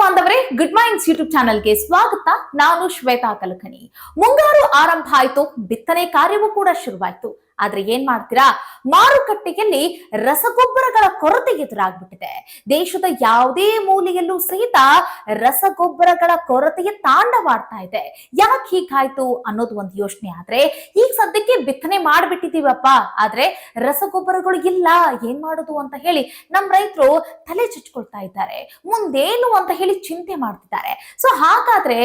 ಬಾಂಧವರೇ good minds YouTube ಚಾನಲ್ಗೆ ಸ್ವಾಗತ. ನಾನು ಶ್ವೇತಾ ಕಲಕಣಿ. ಮುಂಗಾರು ಆರಂಭ ಆಯ್ತು, ಬಿತ್ತನೆ ಕಾರ್ಯವೂ ಕೂಡ ಶುರುವಾಯ್ತು. ಆದ್ರೆ ಏನ್ ಮಾಡ್ತೀರಾ? ಮಾರುಕಟ್ಟೆಯಲ್ಲಿ ರಸಗೊಬ್ಬರಗಳ ಕೊರತೆ ಎದುರಾಗ್ಬಿಟ್ಟಿದೆ. ದೇಶದ ಯಾವುದೇ ಮೂಲೆಯಲ್ಲೂ ಸಹಿತ ರಸಗೊಬ್ಬರಗಳ ಕೊರತೆಗೆ ತಾಂಡವಾಡ್ತಾ ಇದೆ. ಯಾಕೆ ಹೀಗಾಯ್ತು ಅನ್ನೋದು ಒಂದು ಯೋಚನೆ ಆದ್ರೆ, ಈಗ ಸದ್ಯಕ್ಕೆ ಬಿತ್ತನೆ ಮಾಡ್ಬಿಟ್ಟಿದೀವಪ್ಪ ಆದ್ರೆ ರಸಗೊಬ್ಬರಗಳು ಇಲ್ಲ, ಏನ್ ಮಾಡೋದು ಅಂತ ಹೇಳಿ ನಮ್ಮ ರೈತರು ತಲೆ ಚುಚ್ಕೊಳ್ತಾ ಇದ್ದಾರೆ. ಮುಂದೇನು ಅಂತ ಹೇಳಿ ಚಿಂತೆ ಮಾಡ್ತಿದ್ದಾರೆ. ಸೊ ಹಾಗಾದ್ರೆ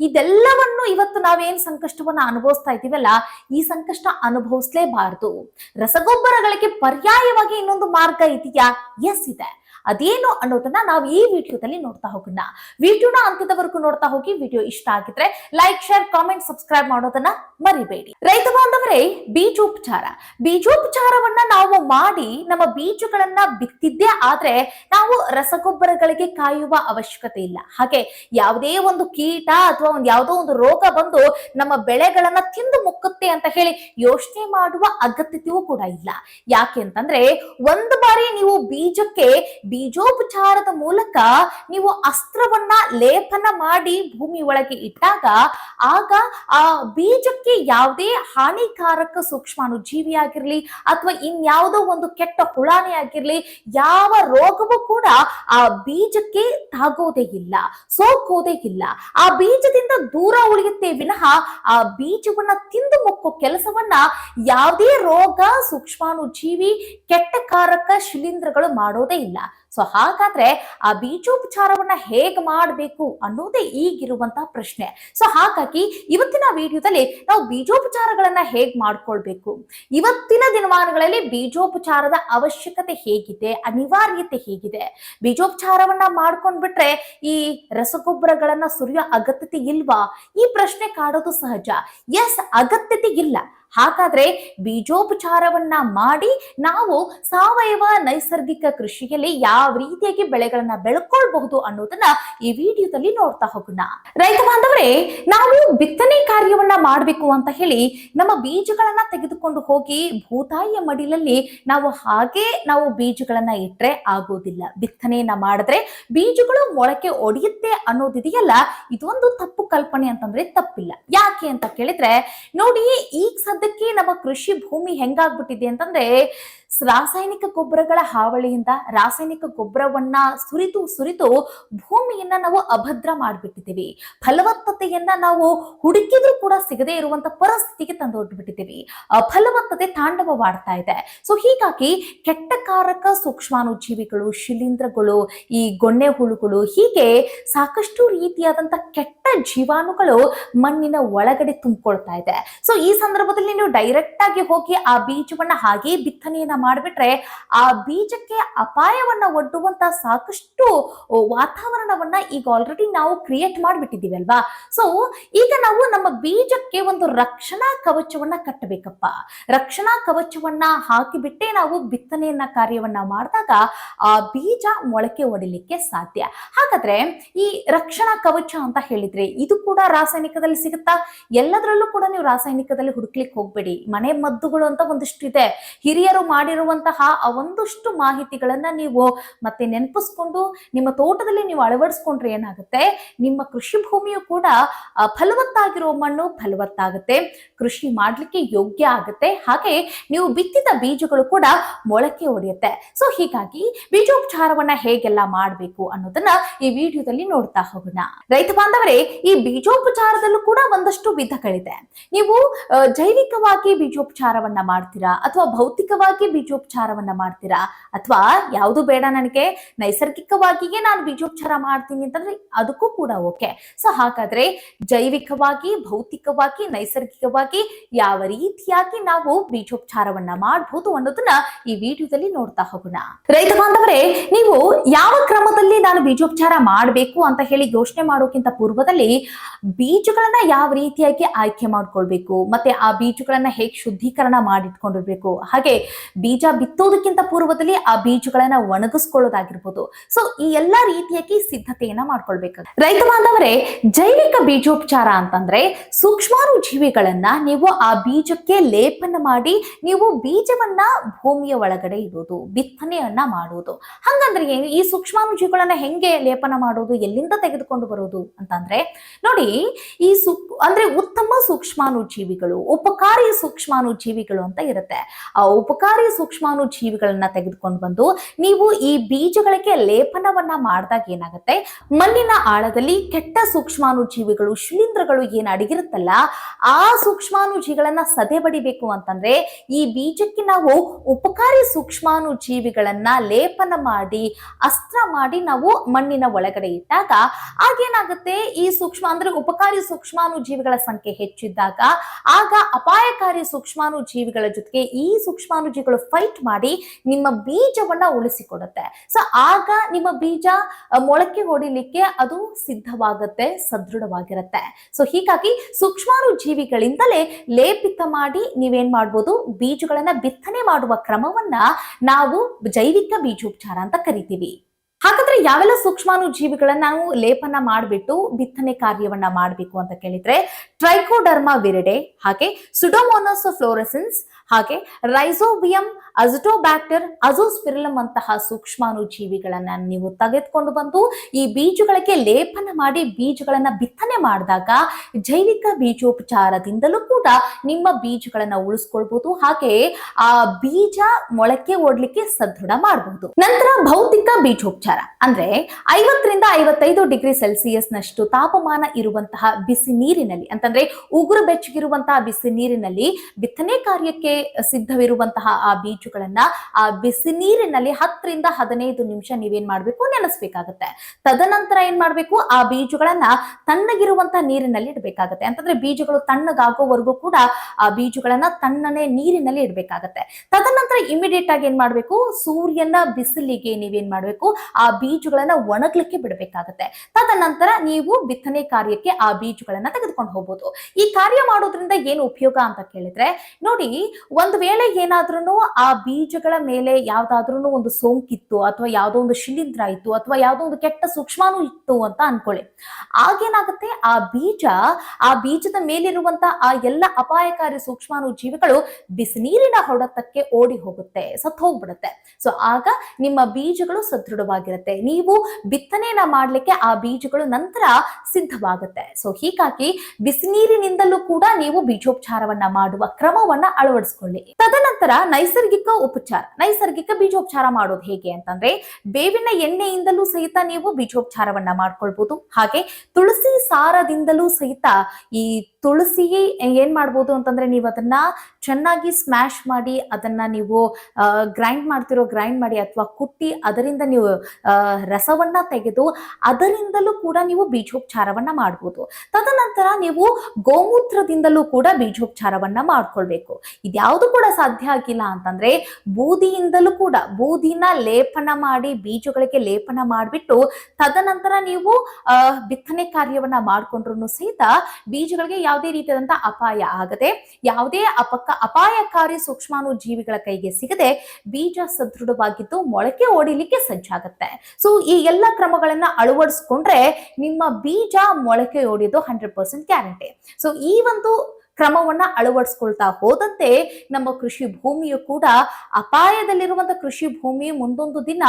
ಇದೆಲ್ಲವನ್ನು ಇವತ್ತು ನಾವೇನ್ ಸಂಕಷ್ಟವನ್ನ ಅನುಭವಿಸ್ತಾ ಇದ್ದೀವಲ್ಲ, ಈ ಸಂಕಷ್ಟ ಅನುಭವಿಸ್ಲೇಬಾರದು. ರಸಗೊಬ್ಬರಗಳಿಗೆ ಪರ್ಯಾಯವಾಗಿ ಇನ್ನೊಂದು ಮಾರ್ಗ ಇದೆಯಾ? ಎಸ್ ಇದೆ. ಅದೇನು ಅನ್ನೋದನ್ನ ನಾವು ಈ ವಿಡಿಯೋದಲ್ಲಿ ನೋಡ್ತಾ ಹೋಗೋಣ. ವಿಡಿಯೋನ ಅಂತ್ಯದವರೆಗೂ ನೋಡ್ತಾ ಹೋಗಿ ವಿಡಿಯೋ ಇಷ್ಟ ಆಗಿದ್ರೆ ಲೈಕ್ ಶೇರ್ ಕಾಮೆಂಟ್ ಸಬ್ಸ್ಕ್ರೈಬ್ ಮಾಡೋದನ್ನ ಮರಿಬೇಡಿ. ರೈತ ಬಾಂಧವರೇ ಬೀಜೋಪಚಾರ ಬೀಜೋಪಚಾರವನ್ನ ನಾವು ಮಾಡಿ ನಮ್ಮ ಬೀಜಗಳನ್ನ ಬಿತ್ತಿದ್ದೇ ಆದ್ರೆ ನಾವು ರಸಗೊಬ್ಬರಗಳಿಗೆ ಕಾಯುವ ಅವಶ್ಯಕತೆ ಇಲ್ಲ. ಹಾಗೆ ಯಾವುದೇ ಒಂದು ಕೀಟ ಅಥವಾ ಒಂದು ಯಾವುದೋ ಒಂದು ರೋಗ ಬಂದು ನಮ್ಮ ಬೆಳೆಗಳನ್ನ ತಿಂದು ಮುಕ್ಕುತ್ತೆ ಅಂತ ಹೇಳಿ ಯೋಚನೆ ಮಾಡುವ ಅಗತ್ಯತೆಯೂ ಕೂಡ ಇಲ್ಲ. ಯಾಕೆ ಅಂತಂದ್ರೆ ಒಂದು ಬಾರಿ ನೀವು ಬೀಜಕ್ಕೆ ಬೀಜೋಪಚಾರದ ಮೂಲಕ ನೀವು ಅಸ್ತ್ರವನ್ನ ಲೇಪನ ಮಾಡಿ ಭೂಮಿ ಒಳಗೆ ಇಟ್ಟಾಗ ಆಗ ಆ ಬೀಜಕ್ಕೆ ಯಾವುದೇ ಹಾನಿಕಾರಕ ಸೂಕ್ಷ್ಮಾಣು ಜೀವಿ ಆಗಿರ್ಲಿ ಅಥವಾ ಇನ್ಯಾವುದೋ ಒಂದು ಕೆಟ್ಟ ಹುಳಾನೇ ಆಗಿರ್ಲಿ, ಯಾವ ರೋಗವೂ ಕೂಡ ಆ ಬೀಜಕ್ಕೆ ತಾಗೋದೇ ಇಲ್ಲ, ಸೋಕೋದೇ ಇಲ್ಲ. ಆ ಬೀಜದಿಂದ ದೂರ ಉಳಿಯುತ್ತೆ ವಿನಃ ಆ ಬೀಜವನ್ನ ತಿಂದು ಮುಕ್ಕೋ ಕೆಲಸವನ್ನ ಯಾವುದೇ ರೋಗ ಸೂಕ್ಷ್ಮಾಣು ಜೀವಿ ಕೆಟ್ಟಕಾರಕ ಶಿಲೀಂಧ್ರಗಳು ಮಾಡೋದೇ ಇಲ್ಲ. ಸೊ ಹಾಗಾದ್ರೆ ಆ ಬೀಜೋಪಚಾರವನ್ನ ಹೇಗ್ ಮಾಡಬೇಕು ಅನ್ನೋದೇ ಈಗಿರುವಂತ ಪ್ರಶ್ನೆ. ಸೊ ಹಾಗಾಗಿ ಇವತ್ತಿನ ವಿಡಿಯೋದಲ್ಲಿ ನಾವು ಬೀಜೋಪಚಾರಗಳನ್ನ ಹೇಗ್ ಮಾಡ್ಕೊಳ್ಬೇಕು? ಇವತ್ತಿನ ದಿನಮಾನಗಳಲ್ಲಿ ಬೀಜೋಪಚಾರದ ಅವಶ್ಯಕತೆ ಹೇಗಿದೆ, ಅನಿವಾರ್ಯತೆ ಹೇಗಿದೆ? ಬೀಜೋಪಚಾರವನ್ನ ಮಾಡ್ಕೊಂಡ್ಬಿಟ್ರೆ ಈ ರಸಗೊಬ್ಬರಗಳನ್ನ ಸುರಿಯೋ ಅಗತ್ಯತೆ ಇಲ್ವಾ? ಈ ಪ್ರಶ್ನೆ ಕಾಡೋದು ಸಹಜ. ಎಸ್ ಅಗತ್ಯತೆ ಇಲ್ಲ. ಹಾಗಾದ್ರೆ ಬೀಜೋಪಚಾರವನ್ನ ಮಾಡಿ ನಾವು ಸಾವಯವ ನೈಸರ್ಗಿಕ ಕೃಷಿಯಲ್ಲಿ ಯಾವ ರೀತಿಯಾಗಿ ಬೆಳೆಗಳನ್ನ ಬೆಳ್ಕೊಳ್ಬಹುದು ಅನ್ನೋದನ್ನ ಈ ವಿಡಿಯೋದಲ್ಲಿ ನೋಡ್ತಾ ಹೋಗೋಣ. ರೈತ ಬಾಂಧವರೇ, ನಾವು ಬಿತ್ತನೆ ಕಾರ್ಯವನ್ನ ಮಾಡಬೇಕು ಅಂತ ಹೇಳಿ ನಮ್ಮ ಬೀಜಗಳನ್ನ ತೆಗೆದುಕೊಂಡು ಹೋಗಿ ಭೂತಾಯಿಯ ಮಡಿಲಲ್ಲಿ ನಾವು ಹಾಗೆ ನಾವು ಬೀಜಗಳನ್ನ ಇಟ್ರೆ ಆಗೋದಿಲ್ಲ. ಬಿತ್ತನೆಯನ್ನ ಮಾಡಿದ್ರೆ ಬೀಜಗಳು ಮೊಳಕೆ ಒಡೆಯುತ್ತೆ ಅನ್ನೋದಿದೆಯಲ್ಲ, ಇದೊಂದು ತಪ್ಪು ಕಲ್ಪನೆ ಅಂತಂದ್ರೆ ತಪ್ಪಿಲ್ಲ. ಯಾಕೆ ಅಂತ ಕೇಳಿದ್ರೆ, ನೋಡಿ ಈಗ ಸದ್ಯಕ್ಕೆ ನಮ್ಮ ಕೃಷಿ ಭೂಮಿ ಹೆಂಗಾಗ್ಬಿಟ್ಟಿದೆ ಅಂತಂದ್ರೆ ರಾಸಾಯನಿಕ ಗೊಬ್ಬರಗಳ ಹಾವಳಿಯಿಂದ ರಾಸಾಯನಿಕ ಗೊಬ್ಬರವನ್ನ ಸುರಿತು ಸುರಿತು ಭೂಮಿಯನ್ನ ನಾವು ಅಭದ್ರ ಮಾಡಿಬಿಟ್ಟಿದ್ದೀವಿ. ಫಲವತ್ತತೆಯನ್ನ ನಾವು ಹುಡುಕಿದ್ರೂ ಕೂಡ ಸಿಗದೇ ಇರುವಂತ ಪರಿಸ್ಥಿತಿಗೆ ತಂದೊಡ್ಬಿಟ್ಟಿದ್ದೀವಿ. ಫಲವತ್ತತೆ ತಾಂಡವವಾಡ್ತಾ ಇದೆ. ಸೊ ಹೀಗಾಗಿ ಕೆಟ್ಟಕಾರಕ ಸೂಕ್ಷ್ಮಾಣು ಜೀವಿಗಳು ಶಿಲೀಂಧ್ರಗಳು, ಈ ಗೊಣ್ಣೆ ಹುಳುಗಳು ಹೀಗೆ ಸಾಕಷ್ಟು ರೀತಿಯಾದಂತ ಕೆಟ್ಟ ಜೀವಾಣುಗಳು ಮಣ್ಣಿನ ಒಳಗಡೆ ತುಂಬಿಕೊಳ್ತಾ ಇದೆ. ಸೊ ಈ ಸಂದರ್ಭದಲ್ಲಿ ನೀವು ಡೈರೆಕ್ಟ್ ಆಗಿ ಹೋಗಿ ಆ ಬೀಜವನ್ನ ಹಾಗೆ ಬಿತ್ತನೆಯನ್ನ ಮಾಡಿಬಿಟ್ರೆ ಆ ಬೀಜಕ್ಕೆ ಅಪಾಯವನ್ನ ಒಡ್ಡುವಂತ ಸಾಕಷ್ಟು ವಾತಾವರಣವನ್ನ ಈಗ ಆಲ್ರೆಡಿ ನಾವು ಕ್ರಿಯೇಟ್ ಮಾಡಿಬಿಟ್ಟಿದ್ದೀವಿ ಅಲ್ವಾ? ಸೊ ಈಗ ನಾವು ನಮ್ಮ ಬೀಜಕ್ಕೆ ಒಂದು ರಕ್ಷಣಾ ಕವಚವನ್ನ ಕಟ್ಟಬೇಕಪ್ಪ. ರಕ್ಷಣಾ ಕವಚವನ್ನ ಹಾಕಿಬಿಟ್ಟೆ ನಾವು ಬಿತ್ತನೆಯನ್ನ ಕಾರ್ಯವನ್ನ ಮಾಡಿದಾಗ ಆ ಬೀಜ ಮೊಳಕೆ ಒಡಿಲಿಕ್ಕೆ ಸಾಧ್ಯ. ಹಾಗಾದ್ರೆ ಈ ರಕ್ಷಣಾ ಕವಚ ಅಂತ ಹೇಳಿದ್ರೆ ಇದು ಕೂಡ ರಾಸಾಯನಿಕದಲ್ಲಿ ಸಿಗುತ್ತಾ? ಎಲ್ಲದರಲ್ಲೂ ಕೂಡ ನೀವು ರಾಸಾಯನಿಕದಲ್ಲಿ ಹುಡುಕ್ಲಿಕ್ಕೆ ಹೋಗ್ಬೇಡಿ. ಮನೆ ಮದ್ದುಗಳು ಅಂತ ಒಂದಿಷ್ಟು ಇದೆ ಹಿರಿಯರು ಮಾಡಿರುವಂತಹ ಆ ಒಂದಷ್ಟು ಮಾಹಿತಿಗಳನ್ನ ನೀವು ಮತ್ತೆ ನೆನಪಿಸ್ಕೊಂಡು, ನಿಮ್ಮ ತೋಟದಲ್ಲಿ ನೀವು ಅಳವಡಿಸ್ಕೊಂಡ್ರೆ ಏನಾಗುತ್ತೆ? ನಿಮ್ಮ ಕೃಷಿ ಭೂಮಿಯು ಕೂಡ ಫಲವತ್ತಾಗಿರೋ ಮಣ್ಣು ಫಲವತ್ತಾಗುತ್ತೆ. ಕೃಷಿ ಮಾಡ್ಲಿಕ್ಕೆ ಯೋಗ್ಯ ಆಗುತ್ತೆ. ಹಾಗೆ ನೀವು ಬಿತ್ತಿದ ಬೀಜಗಳು ಕೂಡ ಮೊಳಕೆ ಒಡೆಯುತ್ತೆ. ಸೊ ಹೀಗಾಗಿ ಬೀಜೋಪಚಾರವನ್ನ ಹೇಗೆಲ್ಲ ಮಾಡಬೇಕು ಅನ್ನೋದನ್ನ ಈ ವಿಡಿಯೋದಲ್ಲಿ ನೋಡ್ತಾ ಹೋಗೋಣ. ರೈತ ಬಾಂಧವರೇ, ಈ ಬೀಜೋಪಚಾರದಲ್ಲೂ ಕೂಡ ಒಂದಷ್ಟು ವಿಧಗಳಿದೆ. ನೀವು ಜೈವಿಕವಾಗಿ ಬೀಜೋಪಚಾರವನ್ನ ಮಾಡ್ತೀರಾ ಅಥವಾ ಭೌತಿಕವಾಗಿ ಬೀಜೋಪಚಾರವನ್ನ ಮಾಡ್ತೀರಾ? ಅಥವಾ ಯಾವುದು ಬೇಡ ನನಗೆ, ನೈಸರ್ಗಿಕವಾಗಿಯೇ ನಾನು ಬೀಜೋಪಚಾರ ಮಾಡ್ತೀನಿ ಅಂತಂದ್ರೆ ಅದಕ್ಕೂ ಕೂಡ ಓಕೆ. ಸೊ ಹಾಗಾದ್ರೆ ಜೈವಿಕವಾಗಿ, ಭೌತಿಕವಾಗಿ, ನೈಸರ್ಗಿಕವಾಗಿ ಯಾವ ರೀತಿಯಾಗಿ ನಾವು ಬೀಜೋಪಚಾರವನ್ನ ಮಾಡಬಹುದು ಅನ್ನೋದನ್ನ ಈ ವಿಡಿಯೋದಲ್ಲಿ ನೋಡ್ತಾ ಹೋಗೋಣ. ರೈತ ಬಾಂಧವರೇ, ನೀವು ಯಾವ ಕ್ರಮದಲ್ಲಿ ನಾನು ಬೀಜೋಪಚಾರ ಮಾಡಬೇಕು ಅಂತ ಹೇಳಿ ಯೋಚನೆ ಮಾಡೋಕ್ಕಿಂತ ಪೂರ್ವದಲ್ಲಿ ಬೀಜಗಳನ್ನ ಯಾವ ರೀತಿಯಾಗಿ ಆಯ್ಕೆ ಮಾಡ್ಕೊಳ್ಬೇಕು, ಮತ್ತೆ ಆ ಬೀಜಗಳನ್ನ ಹೇಗೆ ಶುದ್ಧೀಕರಣ ಮಾಡಿಟ್ಕೊಂಡಿರ್ಬೇಕು? ಹಾಗೆ ಬಿತ್ತೋದಕ್ಕಿಂತ ಪೂರ್ವದಲ್ಲಿ ಆ ಬೀಜಗಳನ್ನ ಒಣಗಿಸ್ಕೊಳ್ಳೋದಾಗಿರ್ಬೋದು. ಸೊ ಈ ಎಲ್ಲಾ ರೀತಿಯಾಗಿ ಸಿದ್ಧತೆಯನ್ನ ಮಾಡ್ಕೊಳ್ಬೇಕು. ರೈತ ಬಾಂಧವರೇ, ಜೈವಿಕ ಬೀಜೋಪಚಾರ ಅಂತಂದ್ರೆ ಸೂಕ್ಷ್ಮಾಣು ಜೀವಿಗಳನ್ನ ನೀವು ಆ ಬೀಜಕ್ಕೆ ಲೇಪನ ಮಾಡಿ ನೀವು ಬೀಜವನ್ನ ಭೂಮಿಯ ಒಳಗಡೆ ಇಡೋದು, ಬಿತ್ತನೆಯನ್ನ ಮಾಡುವುದು ಹಂಗಂದ್ರೆ ಈ ಸೂಕ್ಷ್ಮಾಣು ಜೀವಿಗಳನ್ನ ಹೆಂಗೆ ಲೇಪನ ಮಾಡೋದು, ಎಲ್ಲಿಂದ ತೆಗೆದುಕೊಂಡು ಬರೋದು ಅಂತಂದ್ರೆ, ನೋಡಿ ಈ ಸು, ಅಂದ್ರೆ ಉತ್ತಮ ಸೂಕ್ಷ್ಮಾಣು ಜೀವಿಗಳು ಉಪಕಾರಿ ಸೂಕ್ಷ್ಮಾಣು ಜೀವಿಗಳು ಅಂತ ಇರುತ್ತೆ. ಆ ಉಪಕಾರಿ ಸೂಕ್ಷ್ಮಾಣು ಜೀವಿಗಳನ್ನ ತೆಗೆದುಕೊಂಡು ಬಂದು ನೀವು ಈ ಬೀಜಗಳಿಗೆ ಲೇಪನವನ್ನ ಮಾಡಿದಾಗ ಏನಾಗುತ್ತೆ? ಮಣ್ಣಿನ ಆಳದಲ್ಲಿ ಕೆಟ್ಟ ಸೂಕ್ಷ್ಮಾಣು ಜೀವಿಗಳು ಶಿಲೀಂಧ್ರಗಳು ಏನ್ ಅಡಗಿರುತ್ತಲ್ಲ, ಆ ಸೂಕ್ಷ್ಮಾಣು ಜೀವಿಗಳನ್ನ ಸದೆ ಬಡಿಬೇಕು ಅಂತಂದ್ರೆ ಈ ಬೀಜಕ್ಕೆ ನಾವು ಉಪಕಾರಿ ಸೂಕ್ಷ್ಮಾಣು ಜೀವಿಗಳನ್ನ ಲೇಪನ ಮಾಡಿ, ಅಸ್ತ್ರ ಮಾಡಿ ನಾವು ಮಣ್ಣಿನ ಒಳಗಡೆ ಇಟ್ಟಾಗ ಆಗೇನಾಗುತ್ತೆ? ಈ ಸೂಕ್ಷ್ಮ ಅಂದ್ರೆ ಉಪಕಾರಿ ಸೂಕ್ಷ್ಮಾಣು ಜೀವಿಗಳ ಸಂಖ್ಯೆ ಹೆಚ್ಚಿದ್ದಾಗ ಆಗ ಅಪಾಯಕಾರಿ ಸೂಕ್ಷ್ಮಾಣು ಜೀವಿಗಳ ಜೊತೆಗೆ ಈ ಸೂಕ್ಷ್ಮಾಣು ಜೀವಿಗಳು ಫೈಟ್ ಮಾಡಿ ನಿಮ್ಮ ಬೀಜವನ್ನ ಉಳಿಸಿಕೊಡುತ್ತೆ. ಸೊ ಆಗ ನಿಮ್ಮ ಬೀಜ ಮೊಳಕೆ ಹೊಡಿಲಿಕ್ಕೆ ಅದು ಸಿದ್ಧವಾಗುತ್ತೆ, ಸದೃಢವಾಗಿರುತ್ತೆ. ಸೊ ಹೀಗಾಗಿ ಸೂಕ್ಷ್ಮಾಣು ಜೀವಿಗಳಿಂದಲೇ ಲೇಪಿತ ಮಾಡಿ ನೀವೇನ್ ಮಾಡ್ಬೋದು, ಬೀಜಗಳನ್ನ ಬಿತ್ತನೆ ಮಾಡುವ ಕ್ರಮವನ್ನ ನಾವು ಜೈವಿಕ ಬೀಜೋಪಚಾರ ಅಂತ ಕರಿತೀವಿ. ಹಾಗಾದ್ರೆ ಯಾವೆಲ್ಲ ಸೂಕ್ಷ್ಮಾನು ಜೀವಿಗಳನ್ನ ನಾವು ಲೇಪನ ಮಾಡಿಬಿಟ್ಟು ಬಿತ್ತನೆ ಕಾರ್ಯವನ್ನ ಮಾಡಬೇಕು ಅಂತ ಕೇಳಿದ್ರೆ, ಟ್ರೈಕೋಡರ್ಮಾ ವಿರಡೆ, ಹಾಗೆ ಸುಡೋಮೋನಸ್ ಫ್ಲೋರೆಸೆನ್ಸ್ ಹಾಗೆ ರೈಸೋಬಿಯಂ ಅಜಟೋಬ್ಯಾಕ್ಟರ್ ಅಜೋಸ್ಪಿರಲಂ ಅಂತಹ ಸೂಕ್ಷ್ಮಾಣುಜೀವಿಗಳನ್ನ ನೀವು ತೆಗೆದುಕೊಂಡು ಬಂದು ಈ ಬೀಜಗಳಿಗೆ ಲೇಪನ ಮಾಡಿ ಬೀಜಗಳನ್ನ ಬಿತ್ತನೆ ಮಾಡಿದಾಗ ಜೈವಿಕ ಬೀಜೋಪಚಾರದಿಂದಲೂ ಕೂಡ ನಿಮ್ಮ ಬೀಜಗಳನ್ನ ಉಳಿಸ್ಕೊಳ್ಬಹುದು ಹಾಗೆ ಆ ಬೀಜ ಮೊಳಕೆ ಓಡ್ಲಿಕ್ಕೆ ಸದೃಢ ಮಾಡಬಹುದು ನಂತರ ಭೌತಿಕ ಬೀಜೋಪಚಾರ. ಅಂದ್ರೆ ಐವತ್ತರಿಂದ ಐವತ್ತೈದು ಡಿಗ್ರಿ ಸೆಲ್ಸಿಯಸ್ ನಷ್ಟು ತಾಪಮಾನ ಇರುವಂತಹ ಬಿಸಿ ನೀರಿನಲ್ಲಿ, ಅಂತಂದ್ರೆ ಉಗುರು ಬೆಚ್ಚಗಿರುವಂತಹ ಬಿಸಿ ನೀರಿನಲ್ಲಿ ಬಿತ್ತನೆ ಕಾರ್ಯಕ್ಕೆ ಸಿದ್ಧವಿರುವಂತಹ ಆ ಬೀಜಗಳನ್ನ ಆ ಬಿಸಿ ನೀರಿನಲ್ಲಿ ಹತ್ತರಿಂದ ಹದಿನೈದು ನಿಮಿಷ ನೀವೇನ್ ಮಾಡ್ಬೇಕು? ನೆನೆಸ್ಬೇಕಾಗತ್ತೆ. ತದನಂತರ ಏನ್ ಮಾಡ್ಬೇಕು? ಆ ಬೀಜಗಳನ್ನ ತಣ್ಣಗಿರುವಂತಹ ನೀರಿನಲ್ಲಿ ಇಡಬೇಕಾಗತ್ತೆ. ಅಂತಂದ್ರೆ ಬೀಜಗಳು ತಣ್ಣಗಾಗೋವರೆಗೂ ಕೂಡ ಆ ಬೀಜಗಳನ್ನ ತಣ್ಣನೆ ನೀರಿನಲ್ಲಿ ಇಡಬೇಕಾಗತ್ತೆ. ತದನಂತರ ಇಮಿಡಿಯೇಟ್ ಆಗಿ ಏನ್ ಮಾಡ್ಬೇಕು? ಸೂರ್ಯನ ಬಿಸಿಲಿಗೆ ನೀವೇನ್ ಮಾಡ್ಬೇಕು? ಆ ಬೀಜಗಳನ್ನ ಒಣಗ್ಲಿಕ್ಕೆ ಬಿಡಬೇಕಾಗತ್ತೆ. ತದನಂತರ ನೀವು ಬಿತ್ತನೆ ಕಾರ್ಯಕ್ಕೆ ಆ ಬೀಜಗಳನ್ನ ತೆಗೆದುಕೊಂಡು ಹೋಗ್ಬೋದು. ಈ ಕಾರ್ಯ ಮಾಡೋದ್ರಿಂದ ಏನು ಉಪಯೋಗ ಅಂತ ಕೇಳಿದ್ರೆ, ನೋಡಿ ಒಂದು ವೇಳೆ ಏನಾದ್ರೂ ಆ ಬೀಜಗಳ ಮೇಲೆ ಯಾವ್ದಾದ್ರೂ ಒಂದು ಸೋಂಕಿತ್ತು ಅಥವಾ ಯಾವ್ದೋ ಒಂದು ಶಿಲೀಂಧ್ರ ಇತ್ತು ಅಥವಾ ಯಾವ್ದೋ ಒಂದು ಕೆಟ್ಟ ಸೂಕ್ಷ್ಮಾನು ಇತ್ತು ಅಂತ ಅನ್ಕೊಳ್ಳಿ. ಆಗೇನಾಗುತ್ತೆ? ಆ ಬೀಜ, ಆ ಬೀಜದ ಮೇಲಿರುವಂತ ಆ ಎಲ್ಲ ಅಪಾಯಕಾರಿ ಸೂಕ್ಷ್ಮಾನು ಜೀವಿಗಳು ಬಿಸಿನೀರಿನ ಹೊಡೆತಕ್ಕೆ ಓಡಿ ಹೋಗುತ್ತೆ, ಸತ್ತು ಹೋಗ್ಬಿಡುತ್ತೆ. ಸೊ ಆಗ ನಿಮ್ಮ ಬೀಜಗಳು ಸದೃಢವಾಗಿರುತ್ತೆ. ನೀವು ಬಿತ್ತನೆಯನ್ನ ಮಾಡ್ಲಿಕ್ಕೆ ಆ ಬೀಜಗಳು ನಂತರ ಸಿದ್ಧವಾಗುತ್ತೆ. ಸೊ ಹೀಗಾಗಿ ಬಿಸಿನೀರಿನಿಂದಲೂ ಕೂಡ ನೀವು ಬೀಜೋಪಚಾರವನ್ನ ಮಾಡುವ ಕ್ರಮವನ್ನ ಅಳವಡಿಸ್ಕೊಳ್ಳಿ. ತದನಂತರ ನೈಸರ್ಗಿಕ ಉಪಚಾರ. ನೈಸರ್ಗಿಕ ಬೀಜೋಪಚಾರ ಮಾಡೋದು ಹೇಗೆ ಅಂತಂದ್ರೆ, ಬೇವಿನ ಎಣ್ಣೆಯಿಂದಲೂ ಸಹಿತ ನೀವು ಬೀಜೋಪಚಾರವನ್ನ ಮಾಡ್ಕೊಳ್ಬಹುದು ಹಾಗೆ ತುಳಸಿ ಸಾರದಿಂದಲೂ ಸಹಿತ ಈ ತುಳಸಿ ಏನ್ ಮಾಡ್ಬೋದು ಅಂತಂದ್ರೆ, ನೀವು ಅದನ್ನ ಚೆನ್ನಾಗಿ ಸ್ಮ್ಯಾಶ್ ಮಾಡಿ ಅದನ್ನ ನೀವು ಗ್ರೈಂಡ್ ಮಾಡ್ತಿರೋ ಗ್ರೈಂಡ್ ಮಾಡಿ ಅಥವಾ ಕುಟ್ಟಿ ಅದರಿಂದ ನೀವು ರಸವನ್ನ ತೆಗೆದು ಅದರಿಂದಲೂ ಕೂಡ ನೀವು ಬೀಜೋಪಚಾರವನ್ನ ಮಾಡ್ಬೋದು. ತದನಂತರ ನೀವು ಗೋಮೂತ್ರದಿಂದಲೂ ಕೂಡ ಬೀಜೋಪಚಾರವನ್ನ ಮಾಡ್ಕೊಳ್ಬೇಕು. ಇದ್ಯಾವುದು ಕೂಡ ಸಾಧ್ಯ ಆಗಿಲ್ಲ ಅಂತಂದ್ರೆ ಬೂದಿಯಿಂದಲೂ ಕೂಡ ಬೂದಿನ ಲೇಪನ ಮಾಡಿ ಬೀಜಗಳಿಗೆ ಲೇಪನ ಮಾಡಿಬಿಟ್ಟು ತದನಂತರ ನೀವು ಬಿತ್ತನೆ ಕಾರ್ಯವನ್ನ ಮಾಡಿಕೊಂಡ್ರು ಸಹಿತ ಬೀಜಗಳಿಗೆ ಯಾವುದೇ ರೀತಿಯಾದಂತಹ ಅಪಾಯ ಆಗದೆ, ಯಾವುದೇ ಅಪಕ, ಅಪಾಯಕಾರಿ ಸೂಕ್ಷ್ಮಾನು ಜೀವಿಗಳ ಕೈಗೆ ಸಿಗದೆ ಬೀಜ ಸದೃಢವಾಗಿದ್ದು ಮೊಳಕೆ ಓಡಿಲಿಕ್ಕೆ ಸಜ್ಜಾಗುತ್ತೆ. ಸೊ ಈ ಎಲ್ಲ ಕ್ರಮಗಳನ್ನ ಅಳವಡಿಸ್ಕೊಂಡ್ರೆ ನಿಮ್ಮ ಬೀಜ ಮೊಳಕೆ ಓಡಿದ್ದು ಹಂಡ್ರೆಡ್ ಪರ್ಸೆಂಟ್ ಗ್ಯಾರಂಟಿ ಸೊ ಈ ಒಂದು ಕ್ರಮವನ್ನ ಅಳವಡಿಸ್ಕೊಳ್ತಾ ಹೋದಂತೆ ನಮ್ಮ ಕೃಷಿ ಭೂಮಿಯು ಕೂಡ ಅಪಾಯದಲ್ಲಿರುವಂತ ಕೃಷಿ ಭೂಮಿ ಮುಂದೊಂದು ದಿನ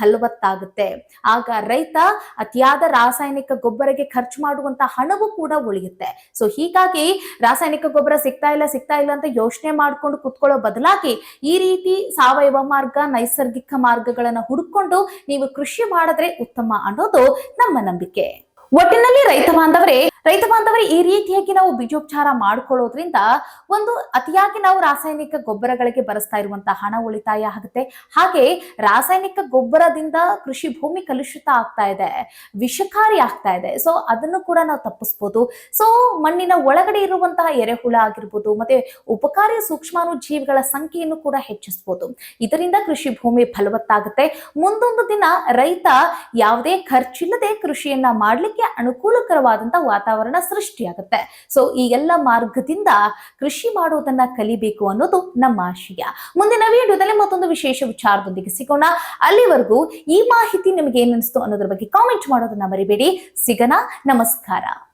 ಫಲವತ್ತಾಗುತ್ತೆ. ಆಗ ರೈತ ಅತಿಯಾದ ರಾಸಾಯನಿಕ ಗೊಬ್ಬರಕ್ಕೆ ಖರ್ಚು ಮಾಡುವಂತ ಹಣವೂ ಕೂಡ ಉಳಿಯುತ್ತೆ. ಸೊ ಹೀಗಾಗಿ ರಾಸಾಯನಿಕ ಗೊಬ್ಬರ ಸಿಗ್ತಾ ಇಲ್ಲ ಸಿಗ್ತಾ ಇಲ್ಲ ಅಂತ ಯೋಚನೆ ಮಾಡ್ಕೊಂಡು ಕುತ್ಕೊಳ್ಳೋ ಬದಲಾಗಿ ಈ ರೀತಿ ಸಾವಯವ ಮಾರ್ಗ, ನೈಸರ್ಗಿಕ ಮಾರ್ಗಗಳನ್ನ ಹುಡುಕೊಂಡು ನೀವು ಕೃಷಿ ಮಾಡಿದ್ರೆ ಉತ್ತಮ ಅನ್ನೋದು ನಮ್ಮ ನಂಬಿಕೆ. ಒಟ್ಟಿನಲ್ಲಿ ರೈತ ಬಾಂಧವರೇ ರೈತ ಬಾಂಧವರೇ, ಈ ರೀತಿಯಾಗಿ ನಾವು ಬೀಜೋಪಚಾರ ಮಾಡ್ಕೊಳ್ಳೋದ್ರಿಂದ ಒಂದು ಅತಿಯಾಗಿ ನಾವು ರಾಸಾಯನಿಕ ಗೊಬ್ಬರಗಳಿಗೆ ಬರೆಸ್ತಾ ಇರುವಂತಹ ಹಣ ಉಳಿತಾಯ ಆಗುತ್ತೆ. ಹಾಗೆ ರಾಸಾಯನಿಕ ಗೊಬ್ಬರದಿಂದ ಕೃಷಿ ಭೂಮಿ ಕಲುಷಿತ ಆಗ್ತಾ ಇದೆ, ವಿಷಕಾರಿ ಆಗ್ತಾ ಇದೆ. ಸೊ ಅದನ್ನು ಕೂಡ ನಾವು ತಪ್ಪಿಸ್ಬೋದು. ಸೊ ಮಣ್ಣಿನ ಒಳಗಡೆ ಇರುವಂತಹ ಎರೆಹುಳ ಆಗಿರ್ಬೋದು, ಮತ್ತೆ ಉಪಕಾರಿ ಸೂಕ್ಷ್ಮಾನು ಜೀವಿಗಳ ಸಂಖ್ಯೆಯನ್ನು ಕೂಡ ಹೆಚ್ಚಿಸ್ಬೋದು. ಇದರಿಂದ ಕೃಷಿ ಭೂಮಿ ಫಲವತ್ತಾಗುತ್ತೆ. ಮುಂದೊಂದು ದಿನ ರೈತ ಯಾವುದೇ ಖರ್ಚಿಲ್ಲದೆ ಕೃಷಿಯನ್ನ ಮಾಡ್ಲಿಕ್ಕೆ ಅನುಕೂಲಕರವಾದಂತ ವಾತಾವರಣ ವಾತಾವರಣ ಸೃಷ್ಟಿಯಾಗುತ್ತೆ. ಸೊ ಈ ಎಲ್ಲ ಮಾರ್ಗದಿಂದ ಕೃಷಿ ಮಾಡೋದನ್ನ ಕಲಿಬೇಕು ಅನ್ನೋದು ನಮ್ಮ ಆಶಯ. ಮುಂದಿನ ವಿಡಿಯೋದಲ್ಲಿ ಮತ್ತೊಂದು ವಿಶೇಷ ವಿಚಾರದೊಂದಿಗೆ ಸಿಗೋಣ. ಅಲ್ಲಿವರೆಗೂ ಈ ಮಾಹಿತಿ ನಿಮಗೆ ಏನಿಸ್ತು ಅನ್ನೋದ್ರ ಬಗ್ಗೆ ಕಾಮೆಂಟ್ ಮಾಡೋದನ್ನ ಮರಿಬೇಡಿ. ಸಿಗೋಣ. ನಮಸ್ಕಾರ.